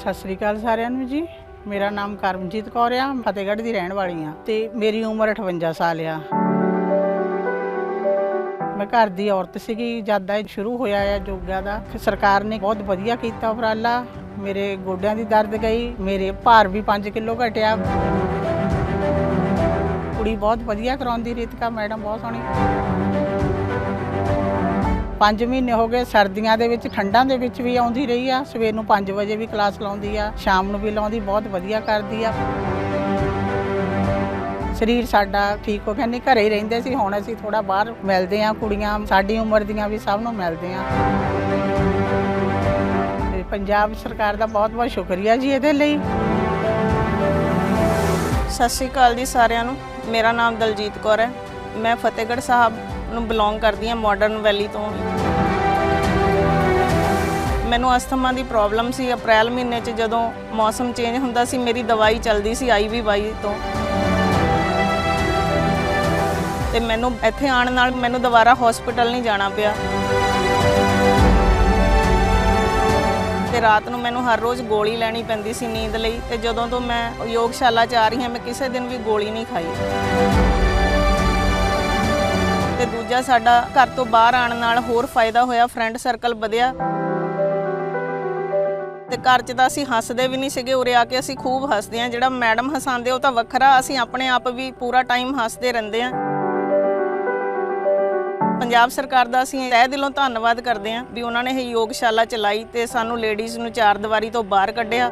ਸਤਿ ਸ੍ਰੀ ਅਕਾਲ ਸਾਰਿਆਂ ਨੂੰ ਜੀ। ਮੇਰਾ ਨਾਮ ਕਰਮਜੀਤ ਕੌਰ ਆ ਫਤਿਹਗੜ੍ਹ ਦੀ ਰਹਿਣ ਵਾਲੀ ਆ ਤੇ ਮੇਰੀ ਉਮਰ 58 ਸਾਲ ਆ। ਮੈਂ ਘਰ ਦੀ ਔਰਤ ਸੀਗੀ ਜਦ ਦਾ ਸ਼ੁਰੂ ਹੋਇਆ ਆ ਯੋਗਾ ਦਾ। ਸਰਕਾਰ ਨੇ ਬਹੁਤ ਵਧੀਆ ਕੀਤਾ ਉਪਰਾਲਾ, ਮੇਰੇ ਗੋਡਿਆਂ ਦੀ ਦਰਦ ਗਈ, ਮੇਰੇ ਭਾਰ ਵੀ 5 ਕਿਲੋ ਘਟਿਆ। ਕੁੜੀ ਬਹੁਤ ਵਧੀਆ ਕਰਾਉਂਦੀ, ਰੀਤਕਾ ਮੈਡਮ ਬਹੁਤ ਸੋਹਣੀ। 5 ਮਹੀਨੇ ਹੋ ਗਏ, ਸਰਦੀਆਂ ਦੇ ਵਿੱਚ, ਠੰਡਾਂ ਦੇ ਵਿੱਚ ਵੀ ਆਉਂਦੀ ਰਹੀ ਆ। ਸਵੇਰ ਨੂੰ 5 ਵਜੇ ਵੀ ਕਲਾਸ ਲਾਉਂਦੀ ਆ, ਸ਼ਾਮ ਨੂੰ ਵੀ ਲਾਉਂਦੀ, ਬਹੁਤ ਵਧੀਆ ਕਰਦੀ ਆ। ਸਰੀਰ ਸਾਡਾ ਠੀਕ ਹੋ ਗਿਆ। ਨਹੀਂ, ਘਰੇ ਹੀ ਰਹਿੰਦੇ ਸੀ, ਹੁਣ ਅਸੀਂ ਥੋੜਾ ਬਾਹਰ ਮਿਲਦੇ ਆ ਕੁੜੀਆਂ, ਸਾਡੀ ਉਮਰ ਦੀਆਂ ਵੀ ਸਭ ਨੂੰ ਮਿਲਦੇ ਆ। ਤੇ ਪੰਜਾਬ ਸਰਕਾਰ ਦਾ ਬਹੁਤ ਬਹੁਤ ਸ਼ੁਕਰੀਆ ਜੀ ਇਹਦੇ ਲਈ। ਸਤਿ ਸ਼੍ਰੀ ਅਕਾਲ ਜੀ ਸਾਰਿਆਂ ਨੂੰ। ਮੇਰਾ ਨਾਮ ਦਲਜੀਤ ਕੌਰ ਹੈ। ਮੈਂ ਫਤਿਹਗੜ੍ਹ ਸਾਹਿਬ ਨੂੰ ਬਿਲੋਂਗ ਕਰਦੀ ਹਾਂ ਮਾਡਰਨ ਵੈਲੀ ਤੋਂ ਮੈਨੂੰ ਅਸਥਮਾ ਦੀ ਪ੍ਰੋਬਲਮ ਸੀ, ਅਪ੍ਰੈਲ ਮਹੀਨੇ 'ਚ ਜਦੋਂ ਮੌਸਮ ਚੇਂਜ ਹੁੰਦਾ ਸੀ, ਮੇਰੀ ਦਵਾਈ ਚੱਲਦੀ ਸੀ ਆਈਵੀਵਾਈ ਤੋਂ। ਤੇ ਮੈਨੂੰ ਇੱਥੇ ਆਉਣ ਨਾਲ ਮੈਨੂੰ ਦੁਬਾਰਾ ਹਸਪੀਟਲ ਨਹੀਂ ਜਾਣਾ ਪਿਆ। ਤੇ ਰਾਤ ਨੂੰ ਮੈਨੂੰ ਹਰ ਰੋਜ਼ ਗੋਲੀ ਲੈਣੀ ਪੈਂਦੀ ਸੀ ਨੀਂਦ ਲਈ, ਤੇ ਜਦੋਂ ਤੋਂ ਮੈਂ ਯੋਗਸ਼ਾਲਾ 'ਚ ਆ ਰਹੀ ਹਾਂ, ਮੈਂ ਕਿਸੇ ਦਿਨ ਵੀ ਗੋਲੀ ਨਹੀਂ ਖਾਈ। ਤੇ ਦੂਜਾ ਸਾਡਾ ਘਰ ਤੋਂ ਬਾਹਰ ਆਉਣ ਨਾਲ ਹੋਰ ਫਾਇਦਾ ਹੋਇਆ ਫਰੈਂਡ ਸਰਕਲ ਵਧਿਆ। ਤੇ ਘਰ 'ਚ ਤਾਂ ਅਸੀਂ ਹੱਸਦੇ ਵੀ ਨਹੀਂ ਸੀਗੇ, ਉਰੇ ਆ ਕੇ ਅਸੀਂ ਖੂਬ ਹੱਸਦੇ ਹਾਂ। ਜਿਹੜਾ ਮੈਡਮ ਹਸਾਉਂਦੇ ਉਹ ਤਾਂ ਵੱਖਰਾ, ਅਸੀਂ ਆਪਣੇ ਆਪ ਵੀ ਪੂਰਾ ਟਾਈਮ ਹੱਸਦੇ ਰਹਿੰਦੇ ਹਾਂ। ਪੰਜਾਬ ਸਰਕਾਰ ਦਾ ਅਸੀਂ ਤਹਿ ਦਿਲੋਂ ਧੰਨਵਾਦ ਕਰਦੇ ਹਾਂ ਵੀ ਉਹਨਾਂ ਨੇ ਇਹ ਯੋਗਸ਼ਾਲਾ ਚਲਾਈ ਤੇ ਸਾਨੂੰ ਲੇਡੀਜ਼ ਨੂੰ ਚਾਰ ਦੀਵਾਰੀ ਤੋਂ ਬਾਹਰ ਕੱਢਿਆ।